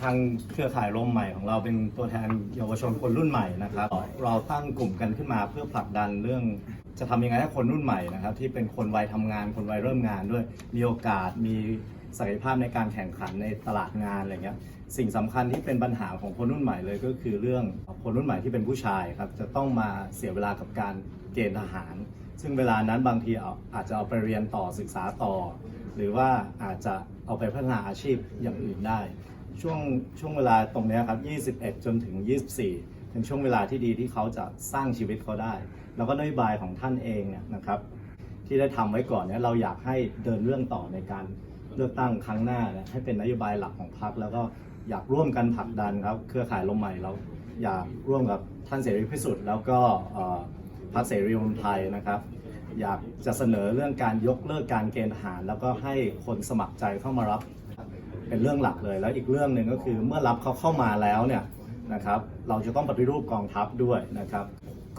ทางเครือข่ายร่มใหม่ของเราเป็นตัวแทนเยาวชนคนรุ่นใหม่นะครับ เราตั้งกลุ่มกันขึ้นมาเพื่อผลักดันเรื่อง จะทำยังไงให้คนรุ่นใหม่นะครับ ที่เป็นคนวัยทำงานคนวัยเริ่มงานด้วย มีโอกาสมีศักยภาพในการแข่งขันในตลาดงานอะไรเงี้ยสิ่งสำคัญที่เป็นปัญหาของคนรุ่นใหม่เลยก็คือเรื่องคนรุ่นใหม่ที่เป็นผู้ชายครับจะต้องมาเสียเวลากับการเกณฑ์ทหาร ซึ่งเวลานั้นบางทีเอาอาจจะเอาไปเรียนต่อศึกษาต่อ หรือว่าอาจจะเอาไปพัฒนาอาชีพอย่างอื่นได้ ช่วงช่วงเวลาตรงนี้ครับ 21 จนถึง 24 เป็นช่วงเวลาที่ดีที่เขาจะสร้างชีวิตเขาได้ แล้วก็นโยบายของท่านเองเนี่ยนะครับ ที่ได้ทำไว้ก่อนเนี่ยเราอยากให้เดินเรื่องต่อในการเลือกตั้งครั้งหน้าให้เป็นนโยบายหลักของพรรคแล้วก็อยากร่วมกันผลักดันครับ เครือข่ายลมใหม่เราอยากร่วมกับท่านเสรีพิสุทธิ์แล้วก็พรรคเสรีรวมไทยนะครับ อยากจะเสนอเรื่องการยกเลิกการเกณฑ์ทหาร แล้วก็ให้คนสมัครใจเข้ามารับเป็นเรื่องหลักเลย แล้วอีกเรื่องหนึ่งก็คือเมื่อรับเขาเข้ามาแล้วเนี่ยนะครับเราจะต้องปฏิรูปกองทัพด้วยนะครับ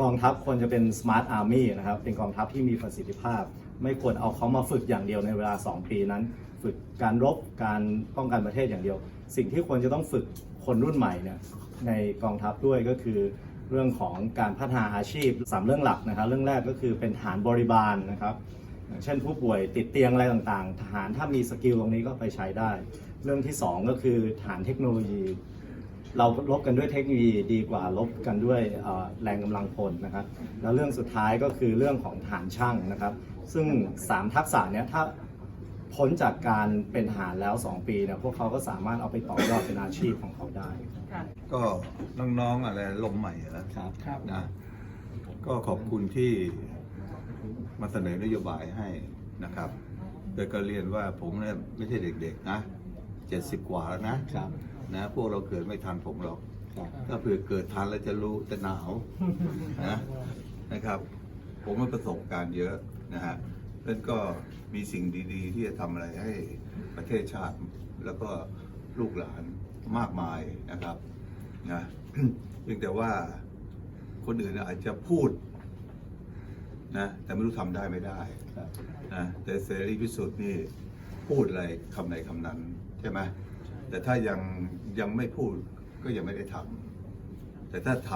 กองทัพควรจะเป็น smart army นะครับเป็นกองทัพที่มีประสิทธิภาพ ไม่ควรเอาเขามาฝึกอย่างเดียวในเวลา 2 ปีนั้น ฝึกการรบการป้องกันประเทศอย่างเดียว สิ่งที่ควรจะต้องฝึกคนรุ่นใหม่เนี่ยในกองทัพด้วยก็คือ เรื่องของการพัฒนาอาชีพสามเรื่องหลักนะครับ เรื่องแรกก็คือเป็นฐานบริบาลนะครับเช่นผู้ป่วยติดเตียงอะไรต่างๆ ทหารถ้ามีสกิลตรงนี้ก็ไปใช้ได้ เรื่องที่สองก็คือฐานเทคโนโลยี เราลบกันด้วยเทคโนโลยีดีกว่าลบกันด้วยแรงกำลังพลนะครับ แล้วเรื่องสุดท้ายก็คือเรื่องของฐานช่างนะครับ ซึ่ง 3 ทักษะเนี้ยถ้า พ้นจากการเป็นทหารแล้ว 2 ปีเนี่ยพวกเขาก็สามารถเอาไปต่อยอดเป็นอาชีพของเขาได้ค่ะ ก็น้องๆอะไรลมใหม่อะนะครับ ครับ นะ ก็ขอบคุณที่มาเสนอนโยบายให้นะครับ โดยก็เรียนว่าผมเนี่ยไม่ใช่เด็กๆนะเจ็ดสิบกว่าแล้วนะครับ นะพวกเราเกิดไม่ทันผมหรอก ครับถ้าเผื่อเกิดทันแล้วจะรู้จะหนาวนะนะครับ ผมมีประสบการณ์เยอะนะฮะ แล้วก็มีสิ่งดีๆ ที่จะทำอะไรให้ประเทศชาติแล้วก็ลูกหลานมากมายนะครับนะเพียงแต่ว่าคนอื่นอาจจะพูดนะแต่ไม่รู้ทำได้ไม่ได้ครับนะแต่เสรีพิสุทธิ์นี่พูดอะไรคำไหนคำนั้นใช่ไหมแต่ถ้ายังยังไม่พูดก็ยังไม่ได้ทำแต่ถ้าท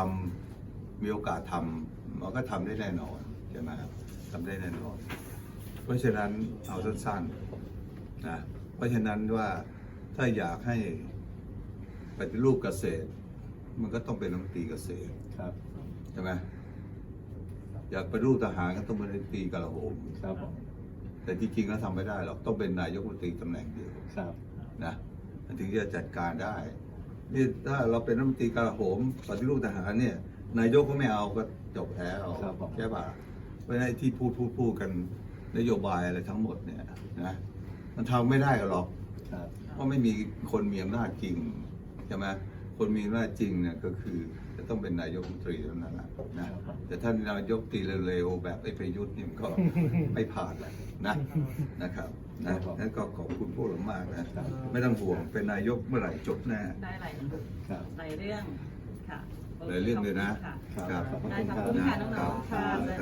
ำมีโอกาสทำมันก็ทำได้แน่นอนใช่ไหมทำได้แน่นอน เพราะฉะนั้นเอาสั้นๆนะเพราะฉะนั้นว่าถ้าอยากให้ปฏิรูปเกษตร มันก็ต้องเป็นรัฐมนตรีเกษตรครับใช่ไหมอยากปฏิรูปทหารก็ต้องเป็นรัฐมนตรีกลาโหมครับผมแต่จริงๆแล้วทำไม่ได้หรอกต้องเป็นนายกรัฐมนตรีตำแหน่งเดียวครับนะมันถึงจะจัดการได้นี่ถ้าเราเป็นรัฐมนตรีกลาโหมปฏิรูปทหารเนี่ย นายกก็ไม่เอาก็จบแล้วครับผมใช่ป่ะเพราะฉะนั้นไอ้ที่พูดพูดพูดกัน นโยบายอะไรทั้งหมดเนี่ยนะมันทำไม่ได้หรอกครับเพราะไม่มีคนมีอำนาจจริงใช่ไหมคนมีอำนาจจริงเนี่ยก็คือจะต้องเป็นนายกรัฐมนตรีเท่านั้นแหละนะแต่ท่านนายกตรีเร็วๆแบบไอ้ประยุทธ์เนี่ยมันก็ไม่ผ่านแหละนะนะครับนะครับนั้นก็ขอบคุณพวกเรามากนะไม่ต้องห่วงเป็นนายกเมื่อไหร่จบแน่ได้หลายครับหลายเรื่องค่ะหลายเรื่องเลยนะค่ะครับขอบคุณได้คขรัอบบคุณค่ะน้องๆค่ะครับ